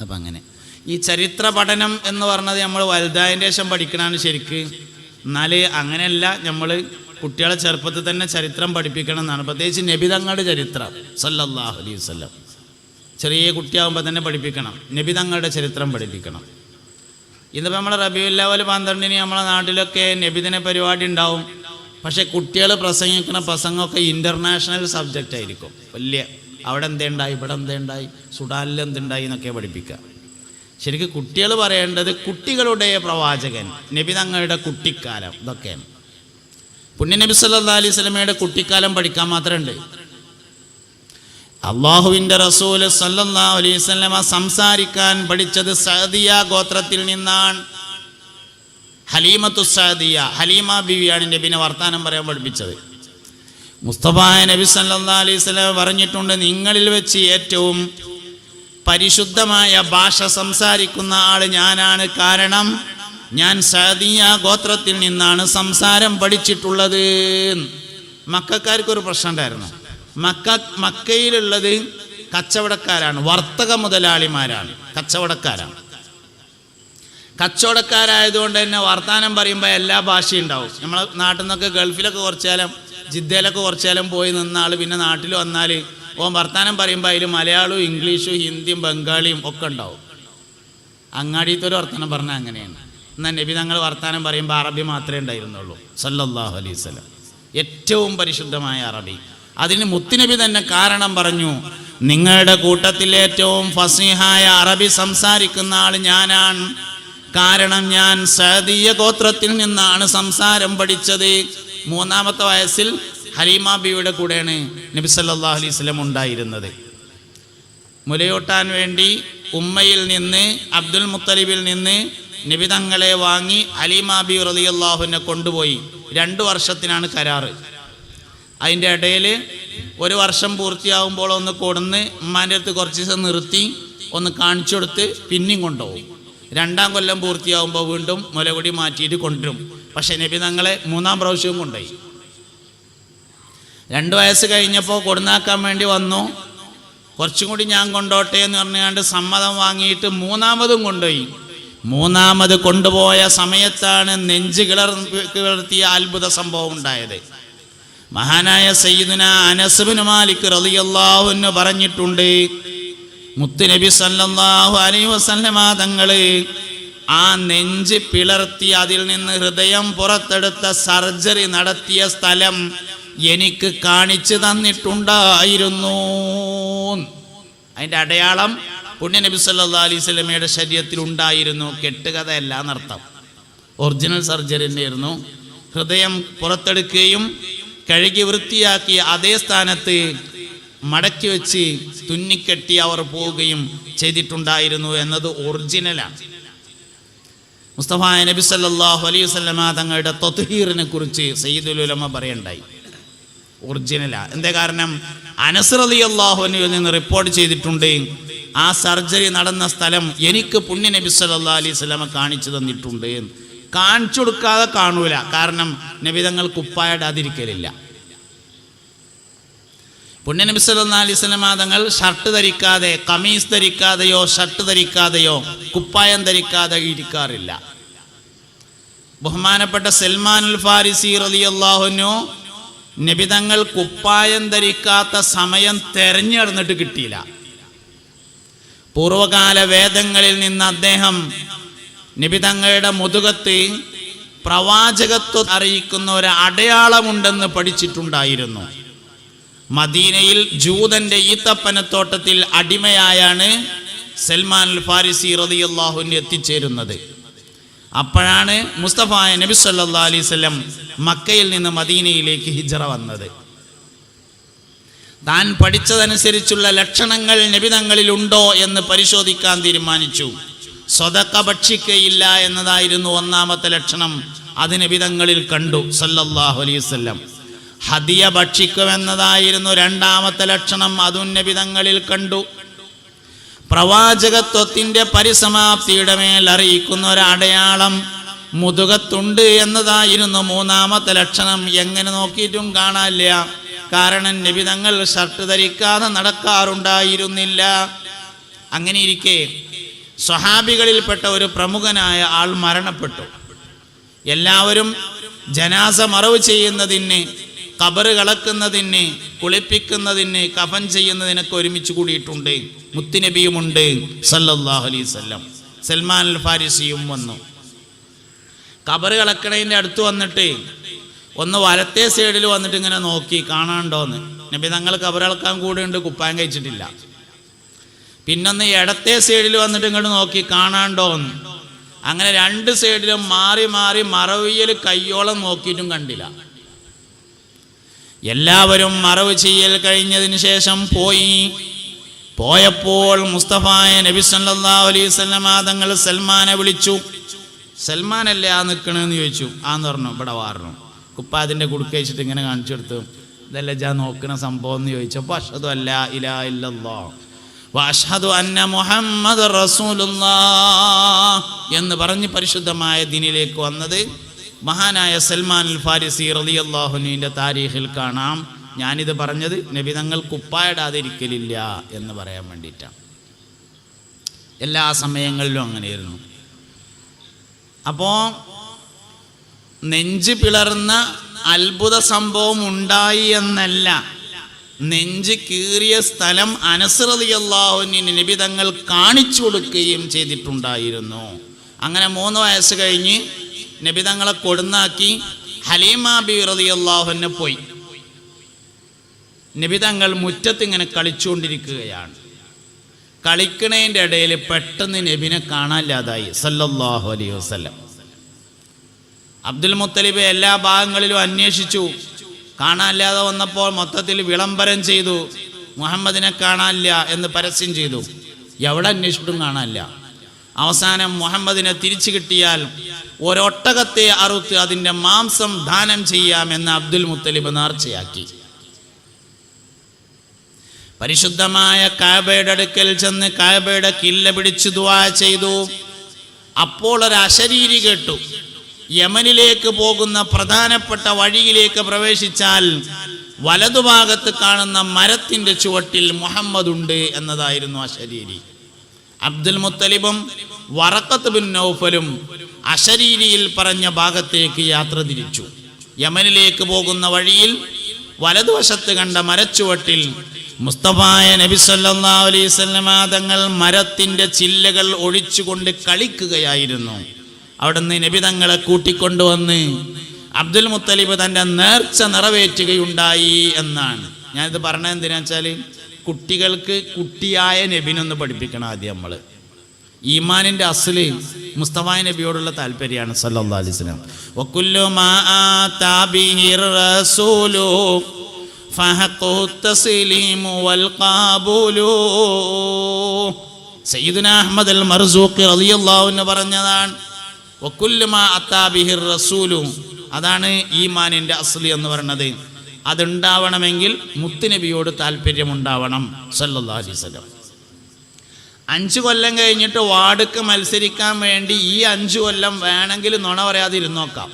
അപ്പം അങ്ങനെ. ഈ ചരിത്ര പഠനം എന്ന് പറഞ്ഞത് നമ്മൾ വലുതായതിന്റെ ശേഷം പഠിക്കണമാണ് ശരിക്ക്. എന്നാൽ അങ്ങനെയല്ല നമ്മൾ കുട്ടികളെ ചെറുപ്പത്തിൽ തന്നെ ചരിത്രം പഠിപ്പിക്കണം എന്നാണ്. പ്രത്യേകിച്ച് നബിതങ്ങളുടെ ചരിത്രം സല്ലല്ലാഹു അലൈഹി വസല്ലം. ചെറിയ കുട്ടിയാകുമ്പോൾ തന്നെ പഠിപ്പിക്കണം. നബിതങ്ങളുടെ ചരിത്രം പഠിപ്പിക്കണം. ഇന്നിപ്പോൾ നമ്മളെ റബിയുല്ലാവൽ പന്ത്രണ്ടിന് നമ്മളെ നാട്ടിലൊക്കെ നബിദിന പരിപാടി ഉണ്ടാവും. പക്ഷേ കുട്ടികൾ പ്രസംഗിക്കുന്ന പ്രസംഗമൊക്കെ ഇന്റർനാഷണൽ സബ്ജക്റ്റ് ആയിരിക്കും. വലിയ അവിടെ എന്തേണ്ടായി? ഇവിടെ എന്തേണ്ടായി? സുഡാനിൽ എന്തുണ്ടായി എന്നൊക്കെ പഠിപ്പിക്കുക. ശരിക്കും കുട്ടികൾ പറയേണ്ടത് കുട്ടികളുടെ പ്രവാചകൻ നബി തങ്ങളുടെ കുട്ടിക്കാലം ഇതൊക്കെയാണ്. പുണ്യനബി സല്ലാ അലൈഹി സ്വലമയുടെ കുട്ടിക്കാലം പഠിക്കാൻ മാത്രമേ മാത്രമുണ്ട്. അള്ളാഹുവിന്റെ റസൂൽ സല്ലാ അലൈഹി സ്വലമ സംസാരിക്കാൻ പഠിച്ചത് സഅദിയ ഗോത്രത്തിൽ നിന്നാണ്. ഹലീമത്തു സഹദിയ ഹലീമ ബിവിയാണ് നബിനെ വർത്താനം പറയാൻ പഠിപ്പിച്ചത്. മുസ്തഫ നബി സല്ലാ അലൈഹി പറഞ്ഞിട്ടുണ്ട് നിങ്ങളിൽ വെച്ച് ഏറ്റവും പരിശുദ്ധമായ ഭാഷ സംസാരിക്കുന്ന ആൾ ഞാനാണ്. കാരണം ഞാൻ സഅദിയ ഗോത്രത്തിൽ നിന്നാണ് സംസാരം പഠിച്ചിട്ടുള്ളത്. മക്കാർക്കൊരു പ്രശ്നം ഉണ്ടായിരുന്നു. മക്ക മക്കയിലുള്ളത് കച്ചവടക്കാരാണ് വർത്തക മുതലാളിമാരാണ് കച്ചവടക്കാരാണ്. കച്ചവടക്കാരായതുകൊണ്ട് തന്നെ വർത്തമാനം പറയുമ്പോൾ എല്ലാ ഭാഷയും ഉണ്ടാവും. നമ്മളെ നാട്ടിൽ നിന്നൊക്കെ ഗൾഫിലൊക്കെ കുറച്ചാലും ജിദ്ദയിലൊക്കെ കുറച്ചാലും പോയി നിന്ന ആൾ പിന്നെ നാട്ടിൽ വന്നാൽ ഓൻ വർത്താനം പറയുമ്പോൾ അതിൽ മലയാളവും ഇംഗ്ലീഷും ഹിന്ദിയും ബംഗാളിയും ഒക്കെ ഉണ്ടാവും. അങ്ങാടിയത്തെ ഒരു വർത്തമാനം പറഞ്ഞാൽ അങ്ങനെയാണ്. എന്നാൽ നബി തങ്ങൾ വർത്താനം പറയുമ്പോൾ അറബി മാത്രമേ ഉണ്ടായിരുന്നുള്ളൂ. സല്ലല്ലാഹു അലൈഹി സ്വലം ഏറ്റവും പരിശുദ്ധമായ അറബി. അതിന് മുത്തുനബി തന്നെ കാരണം പറഞ്ഞു നിങ്ങളുടെ കൂട്ടത്തിൽ ഏറ്റവും ഫസീഹായ അറബി സംസാരിക്കുന്ന ആൾ ഞാനാണ്. കാരണം ഞാൻ സദീയ ഗോത്രത്തിൽ നിന്നാണ് സംസാരം പഠിച്ചത്. മൂന്നാമത്തെ വയസ്സിൽ ഹലീമ ബിയുടെ കൂടെയാണ് നബി സല്ലാ അലൈഹി ഉണ്ടായിരുന്നത്. മുലയൂട്ടാൻ വേണ്ടി ഉമ്മയിൽ നിന്ന് അബ്ദുൽ മുത്തലിബിൽ നിന്ന് നിബിതങ്ങളെ വാങ്ങി അലിമാബി റതിയല്ലാഹുവിനെ കൊണ്ടുപോയി. രണ്ട് വർഷത്തിനാണ് കരാറ്. അതിന്റെ ഇടയിൽ ഒരു വർഷം പൂർത്തിയാകുമ്പോൾ ഒന്ന് കൊടുന്ന് ഉമ്മാന്റെ അടുത്ത് കുറച്ച് ദിവസം നിർത്തി ഒന്ന് കാണിച്ചു കൊടുത്ത് പിന്നെയും കൊണ്ടുപോകും. രണ്ടാം കൊല്ലം പൂർത്തിയാകുമ്പോൾ വീണ്ടും മുലകുടി മാറ്റിയിട്ട് കൊണ്ടുവരും. പക്ഷേ നബി തങ്ങളെ മൂന്നാം പ്രാവശ്യവും കൊണ്ടുപോയി. രണ്ട് വയസ്സ് കഴിഞ്ഞപ്പോൾ കൊടുന്നാക്കാൻ വേണ്ടി വന്നു. കുറച്ചും കൂടി ഞാൻ കൊണ്ടോട്ടെ എന്ന് പറഞ്ഞുകൊണ്ട് സമ്മതം വാങ്ങിയിട്ട് മൂന്നാമതും കൊണ്ടുപോയി. മൂന്നാമത് കൊണ്ടുപോയ സമയത്താണ് നെഞ്ച് കിളർ കിളർത്തിയ അത്ഭുത സംഭവം ഉണ്ടായത്. മഹാനായ സയ്യിദുന അനസുബിന് മാലിക് റളിയല്ലാഹു അൻഹു പറഞ്ഞിട്ടുണ്ട് മുത്തുനബി സല്ലല്ലാഹു അലൈഹി വസല്ലമ തങ്ങൾ ആ നെഞ്ച് പിളർത്തി അതിൽ നിന്ന് ഹൃദയം പുറത്തെടുത്ത സർജറി നടത്തിയ സ്ഥലം എനിക്ക് കാണിച്ചു തന്നിട്ടുണ്ടായിരുന്നു. അതിന്റെ അടയാളം പുണ്യനബി സല്ലാ അലൈഹി സ്വലമയുടെ ശരീരത്തിൽ ഉണ്ടായിരുന്നു. കെട്ടുകഥയല്ല എന്നർത്ഥം ഒറിജിനൽ സർജറി തന്നെയായിരുന്നു. ഹൃദയം പുറത്തെടുക്കുകയും കഴുകി വൃത്തിയാക്കി അതേ സ്ഥാനത്ത് മടക്കി വെച്ച് തുന്നിക്കെട്ടി അവർ പോവുകയും ചെയ്തിട്ടുണ്ടായിരുന്നു എന്നത് ഒറിജിനലാണ് മുസ്തഫ നബി സല്ലാഹു അലൈഹി വസല്ലമ തങ്ങളുടെ തൊത്തുഹീറിനെ കുറിച്ച് സയ്യിദുൽ ഉലമ പറയണ്ടായി. ഒറിജിനലാ എന്താ കാരണം? അനസ് അലി അള്ളാഹുവിൽ നിന്ന് റിപ്പോർട്ട് ചെയ്തിട്ടുണ്ട്. ആ സർജറി നടന്ന സ്ഥലം എനിക്ക് പുണ്യ നബി സല്ലാ അലൈഹി സ്വലമ കാണിച്ചു തന്നിട്ടുണ്ട് കാണിച്ചു കൊടുക്കാതെ കാണൂല. കാരണം നബിതങ്ങൾ കുപ്പായിടാതിരിക്കലില്ല പുണ്യ നബി സല്ലാ അലൈഹി സ്വലമ തങ്ങൾ ഷർട്ട് ധരിക്കാതെ കമീസ് ധരിക്കാതെയോ ഷർട്ട് ധരിക്കാതെയോ കുപ്പായം ധരിക്കാതെ ഇരിക്കാറില്ല. ബഹുമാനപ്പെട്ട സൽമാൻ ഫാരിസി റളിയല്ലാഹുനു നബിതങ്ങൾ കുപ്പായം ധരിക്കാത്ത സമയം തെരഞ്ഞെടുന്നിട്ട് കിട്ടിയില്ല. പൂർവകാല വേദങ്ങളിൽ നിന്ന് അദ്ദേഹം നിബിതങ്ങളുടെ മുതുകത്ത് പ്രവാചകത്വം അറിയിക്കുന്ന ഒരു അടയാളമുണ്ടെന്ന് പഠിച്ചിട്ടുണ്ടായിരുന്നു. മദീനയിൽ ജൂതന്റെ ഈത്തപ്പനത്തോട്ടത്തിൽ അടിമയായാണ് സൽമാൻ അൽ ഫാരിസി റതിയല്ലാഹുവിന് എത്തിച്ചേരുന്നത്. അപ്പോഴാണ് മുസ്തഫായ നബി സല്ലാ അലൈവല്ലം മക്കയിൽ നിന്ന് മദീനയിലേക്ക് ഹിജറ വന്നത്. താൻ പഠിച്ചതനുസരിച്ചുള്ള ലക്ഷണങ്ങൾ നബിതങ്ങളിൽ ഉണ്ടോ എന്ന് പരിശോധിക്കാൻ തീരുമാനിച്ചു. സ്വതക്ക ഭക്ഷിക്കയില്ല എന്നതായിരുന്നു ഒന്നാമത്തെ ലക്ഷണം അത് നബിതങ്ങളിൽ കണ്ടു സല്ലല്ലാഹു അലൈഹി വസല്ലം. ഹദിയ ഭക്ഷിക്കുമെന്നതായിരുന്നു രണ്ടാമത്തെ ലക്ഷണം. അതുന്നബിതങ്ങളിൽ കണ്ടു. പ്രവാചകത്വത്തിന്റെ പരിസമാപ്തിയുടെ മേൽ അറിയിക്കുന്ന ഒരടയാളം മുതുകത്തുണ്ട് എന്നതായിരുന്നു മൂന്നാമത്തെ ലക്ഷണം. എങ്ങനെ നോക്കിയിട്ടും കാണാനില്ല. കാരണം നിബിതങ്ങൾ ഷർട്ട് ധരിക്കാതെ നടക്കാറുണ്ടായിരുന്നില്ല. അങ്ങനെ ഇരിക്കെ സ്വഹാബികളിൽപ്പെട്ട ഒരു പ്രമുഖനായ ആൾ മരണപ്പെട്ടു. എല്ലാവരും ജനാസ മറവ് ചെയ്യുന്നതിന് കബറ് കളക്കുന്നതിന് കുളിപ്പിക്കുന്നതിന് കഫൻ ചെയ്യുന്നതിനൊക്കെ ഒരുമിച്ച് കൂടിയിട്ടുണ്ട്. മുത്തുനബിയുമുണ്ട്. സല്ലല്ലാഹു അലൈഹി വസല്ലം. സൽമാൻ അൽ ഫാരിസിയും വന്നു. കബറ് കളക്കണതിന്റെ അടുത്ത് വന്നിട്ട് ഒന്ന് വലത്തെ സൈഡിൽ വന്നിട്ട് ഇങ്ങനെ നോക്കി കാണാണ്ടോന്ന്. നബി തങ്ങൾ കബറിളക്കാൻ കൂടെയുണ്ട് കുപ്പായം കഴിച്ചിട്ടില്ല. പിന്നൊന്ന് ഇടത്തെ സൈഡിൽ വന്നിട്ട് ഇങ്ങോട്ട് നോക്കി കാണാണ്ടോന്ന്. അങ്ങനെ രണ്ട് സൈഡിലും മാറി മാറി മറവിയൽ കയ്യോളം നോക്കിയിട്ടും കണ്ടില്ല. എല്ലാവരും മറവ് ചെയ്യൽ കഴിഞ്ഞതിന് ശേഷം പോയി. പോയപ്പോൾ മുസ്തഫായ നബി സല്ലാ അലൈഹി വസല്ലമ തങ്ങൾ സൽമാനെ വിളിച്ചു. സൽമാനല്ലേ ആ നിൽക്കണമെന്ന് ചോദിച്ചു. ആന്ന് പറഞ്ഞു ഇവിടെ വാറണം കുപ്പാതിന്റെ കുടുക്കഴിച്ചിട്ട് ഇങ്ങനെ കാണിച്ചു കൊടുത്തു ഇതല്ല ജാ നോക്കണ സംഭവം എന്ന് ചോദിച്ചപ്പോൾ അഷതു അല്ല ഇലാ ഇല്ലല്ലോ വാഷതു അന്ന മുഹമ്മദ് റസൂലുള്ള എന്ന് പറഞ്ഞ് പരിശുദ്ധമായ ദിനിലേക്ക് വന്നത് മഹാനായ സൽമാൻ അൽ ഫാരിസി റളിയല്ലാഹുവിന്റെ താരീഖിൽ കാണാം. ഞാനിത് പറഞ്ഞത് നബി തങ്ങൾ കുപ്പായിടാതിരിക്കലില്ല എന്ന് പറയാൻ വേണ്ടിയിട്ടാണ്. എല്ലാ സമയങ്ങളിലും അങ്ങനെയായിരുന്നു. അപ്പോൾ നെഞ്ച് പിളർന്ന അത്ഭുത സംഭവം ഉണ്ടായി എന്നല്ല. നെഞ്ച് കീറിയ സ്ഥലം അനസ്രതിയല്ലാഹുവിന് നബി തങ്ങൾ കാണിച്ചു കൊടുക്കുകയും ചെയ്തിട്ടുണ്ടായിരുന്നു. അങ്ങനെ മൂന്ന് വയസ്സ് കഴിഞ്ഞ് നബി തങ്ങളെ കൊടുന്നാക്കി ഹലീമ ബി റതിയല്ലാഹുവിനെ പോയി. നബി തങ്ങൾ മുറ്റത്ത് ഇങ്ങനെ കളിച്ചുകൊണ്ടിരിക്കുകയാണ്. കളിക്കണേന്റെ ഇടയിൽ പെട്ടെന്ന് നബിനെ കാണാനില്ലാതായി. സല്ലല്ലാഹു അലൈഹി വസല്ലം. അബ്ദുൽ മുത്തലിബ് എല്ലാ ഭാഗങ്ങളിലും അന്വേഷിച്ചു. കാണാനില്ലാതെ വന്നപ്പോൾ മൊത്തത്തിൽ വിളംബരം ചെയ്തു. മുഹമ്മദിനെ കാണാനില്ല എന്ന് പരസ്യം ചെയ്തു. എവിടെ അന്വേഷിച്ചിട്ടും കാണാനില്ല. അവസാനം മുഹമ്മദിനെ തിരിച്ചു കിട്ടിയാൽ ഒരൊട്ടകത്തെ അറുത്ത് അതിന്റെ മാംസം ദാനം ചെയ്യാമെന്ന് അബ്ദുൽ മുത്തലിബ് നേർച്ചയാക്കി. പരിശുദ്ധമായ കാബയുടെ അടുക്കൽ ചെന്ന് കാബയുടെ കില്ല പിടിച്ചു ദുവാ ചെയ്തു. അപ്പോൾ ഒരു അശരീരി കേട്ടു. യമനിലേക്ക് പോകുന്ന പ്രധാനപ്പെട്ട വഴിയിലേക്ക് പ്രവേശിച്ചാൽ വലതുഭാഗത്ത് കാണുന്ന മരത്തിന്റെ ചുവട്ടിൽ മുഹമ്മദ് ഉണ്ട് എന്നതായിരുന്നു അശരീരി. അബ്ദുൽ മുത്തലിബും വറക്കത്ത് ബിൻ നൗഫലും അശരീരിയിൽ പറഞ്ഞ ഭാഗത്തേക്ക് യാത്ര തിരിച്ചു. യമനിലേക്ക് പോകുന്ന വഴിയിൽ വലതുവശത്ത് കണ്ട മരച്ചുവട്ടിൽ മുസ്തഫായ നബി സല്ലല്ലാഹു അലൈഹി വസല്ലമ തങ്ങൾ മരത്തിന്റെ ചില്ലകൾ ഒഴിച്ചുകൊണ്ട് കളിക്കുകയായിരുന്നു. അവിടുന്ന് നബി തങ്ങളെ കൂട്ടിക്കൊണ്ടുവന്ന് അബ്ദുൽ മുത്തലിബ് തന്റെ നേർച്ച നിറവേറ്റുകയുണ്ടായി എന്നാണ്. ഞാനിത് പറഞ്ഞത് എന്തിനാ വെച്ചാൽ കുട്ടികൾക്ക് കുട്ടിയായ നബിനൊന്ന് പഠിപ്പിക്കണം ആദ്യം നമ്മൾ ഈമാനിന്റെ അസൽ മുസ്തഫായി നബിയോടുള്ള താല്പര്യമാണ് ഖാബൂലു. സയ്യിദുന അഹമ്മദ് അൽ മർസൂഖി റളിയല്ലാഹു പറഞ്ഞതാണ് വകുല്ലു മാ ആതാ ബിഹിർ റസൂലു. അതാണ് ഈമാനിന്റെ അസ്ലി എന്ന് പറയുന്നത് അതുണ്ടാവണമെങ്കിൽ മുത്തുനബിയോട് താല്പര്യമുണ്ടാവണം സല്ലല്ലാഹു അലൈഹി വസല്ലം. അഞ്ചു കൊല്ലം കഴിഞ്ഞിട്ട് വാർഡുക്ക് മത്സരിക്കാൻ വേണ്ടി ഈ അഞ്ച് കൊല്ലം വേണമെങ്കിൽ നുണ പറയാതെ ഇരുന്നോക്കാം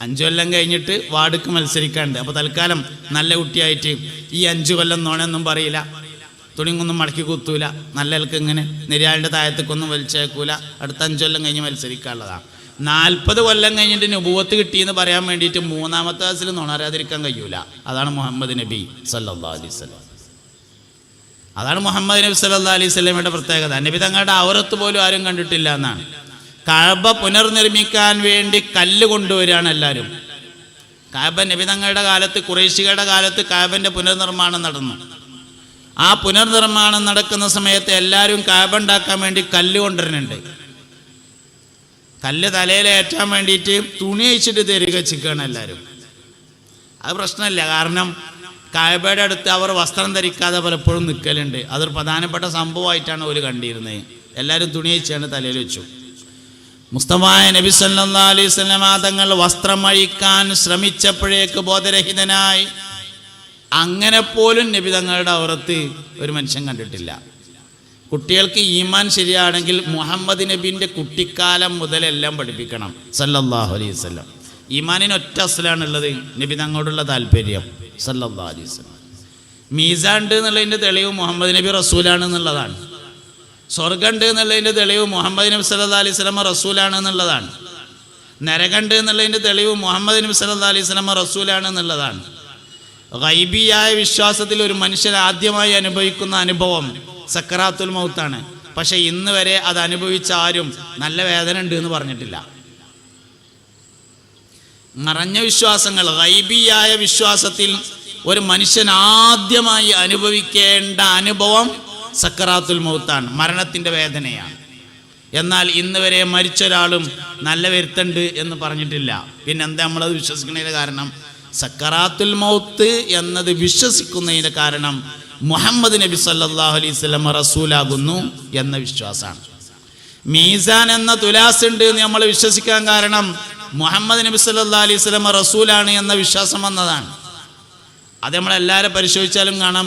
അഞ്ചു കൊല്ലം കഴിഞ്ഞിട്ട് വാർഡുക്ക് മത്സരിക്കാണ്ട്. അപ്പോൾ തൽക്കാലം നല്ല കുട്ടിയായിട്ട് ഈ അഞ്ചു കൊല്ലം നുണയൊന്നും പറയില്ല. തുണിങ്ങൊന്നും മടക്കി കുത്തൂല. നല്ല ആൾക്ക് ഇങ്ങനെ നിര്യാളിന്റെ താഴത്തേക്കൊന്നും വലിച്ചേക്കൂല. അടുത്ത അഞ്ചു കൊല്ലം കഴിഞ്ഞ് മത്സരിക്കാനുള്ളതാണ്. നാൽപ്പത് കൊല്ലം കഴിഞ്ഞിട്ട് നുപൂവത്ത് കിട്ടിയെന്ന് പറയാൻ വേണ്ടിയിട്ട് മൂന്നാമത്തെ വയസ്സിൽ നുണരാതിരിക്കാൻ കഴിയൂല. അതാണ് മുഹമ്മദ് നബി സല്ലാ വസല്ലം. അതാണ് മുഹമ്മദ് നബി സല്ലാ അലൈഹി സ്വലമയുടെ പ്രത്യേകത. നബി തങ്ങളുടെ ഔറത്ത് പോലും ആരും കണ്ടിട്ടില്ല എന്നാണ്. കഴബ പുനർനിർമ്മിക്കാൻ വേണ്ടി കല്ല് കൊണ്ടുവരികയാണ് എല്ലാവരും. കാബ നബി തങ്ങളുടെ കാലത്ത് കുറേശികളുടെ കാലത്ത് കാബന്റെ പുനർനിർമ്മാണം നടന്നു. ആ പുനർനിർമ്മാണം നടക്കുന്ന സമയത്ത് എല്ലാവരും കാബ ഉണ്ടാക്കാൻ വേണ്ടി കല്ല് കൊണ്ടുവരുന്നുണ്ട്. കല്ല് തലയിലേറ്റാൻ വേണ്ടിയിട്ട് തുണി അയച്ചിട്ട് തരിക ചിക്കുകയാണ് എല്ലാവരും. അത് പ്രശ്നമില്ല. കാരണം കായബയുടെ അടുത്ത് അവർ വസ്ത്രം ധരിക്കാതെ പലപ്പോഴും നിൽക്കലുണ്ട് അതൊരു പ്രധാനപ്പെട്ട സംഭവമായിട്ടാണ് അവർ കണ്ടിരുന്നത് എല്ലാവരും തുണി വെച്ചാണ് തലയിൽ വെച്ചു. മുസ്തഫായ നബി സല്ലാ അലൈഹി തങ്ങൾ വസ്ത്രം അഴിക്കാൻ ശ്രമിച്ചപ്പോഴേക്ക് ബോധരഹിതനായി. അങ്ങനെ പോലും നബി തങ്ങളുടെ അവറത്ത് ഒരു മനുഷ്യൻ കണ്ടിട്ടില്ല. കുട്ടികൾക്ക് ഈമാൻ ശരിയാണെങ്കിൽ മുഹമ്മദ് നബിന്റെ കുട്ടിക്കാലം മുതലെല്ലാം പഠിപ്പിക്കണം. സല്ലല്ലാഹു അലൈഹി വസല്ലം. ഈമാനിന് ഒറ്റ അസലാണുള്ളത് നബി തങ്ങളോടുള്ള താല്പര്യം. അലൈഹി വസല്ലം. മീസാണ്ട് എന്നുള്ളതിന്റെ തെളിവ് മുഹമ്മദ് നബി റസൂലാണ് എന്നുള്ളതാണ്. സ്വർഗമുണ്ട് എന്നുള്ളതിന്റെ തെളിവ് മുഹമ്മദ് നബി സല്ലാ അലൈഹി സ്വലമ റസൂലാണ് എന്നുള്ളതാണ്. നരകണ്ട് എന്നുള്ളതിന്റെ തെളിവ് മുഹമ്മദ് നബി സല്ലാ അലൈഹി സ്വലമ റസൂലാണ് എന്നുള്ളതാണ്. ഗൈബിയായ വിശ്വാസത്തിൽ ഒരു മനുഷ്യൻ ആദ്യമായി അനുഭവിക്കുന്ന അനുഭവം സക്കറാത്തുൽ മൗത്താണ്. പക്ഷെ ഇന്ന് വരെ അത് അനുഭവിച്ച ആരും നല്ല വേദന ഉണ്ട് എന്ന് പറഞ്ഞിട്ടില്ല. മറഞ്ഞ വിശ്വാസങ്ങൾ റൈബിയായ വിശ്വാസത്തിൽ ഒരു മനുഷ്യൻ ആദ്യമായി അനുഭവിക്കേണ്ട അനുഭവം സക്കറാത്തുൽ മൗത്താണ് മരണത്തിന്റെ വേദനയാണ്. എന്നാൽ ഇന്ന് വരെ മരിച്ച ഒരാളും നല്ല വരുത്തുണ്ട് എന്ന് പറഞ്ഞിട്ടില്ല. പിന്നെ എന്താ നമ്മളത് വിശ്വസിക്കുന്നതിന്റെ കാരണം? സക്കറാത്തുൽ മൗത്ത് എന്നത് വിശ്വസിക്കുന്നതിന്റെ കാരണം മുഹമ്മദ് നബി സല്ലാഹു അലൈഹി വസല്ലം റസൂലാകുന്നു എന്ന വിശ്വാസമാണ്. മീസാൻ എന്ന തുലാസ് ഉണ്ട് എന്ന് നമ്മൾ വിശ്വസിക്കാൻ കാരണം മുഹമ്മദ് നബി സല്ലാ അലൈഹി സ്വലമ റസൂലാണ് എന്ന വിശ്വാസം വന്നതാണ്. അത് നമ്മളെല്ലാവരും പരിശോധിച്ചാലും കാണാൻ പറ്റും.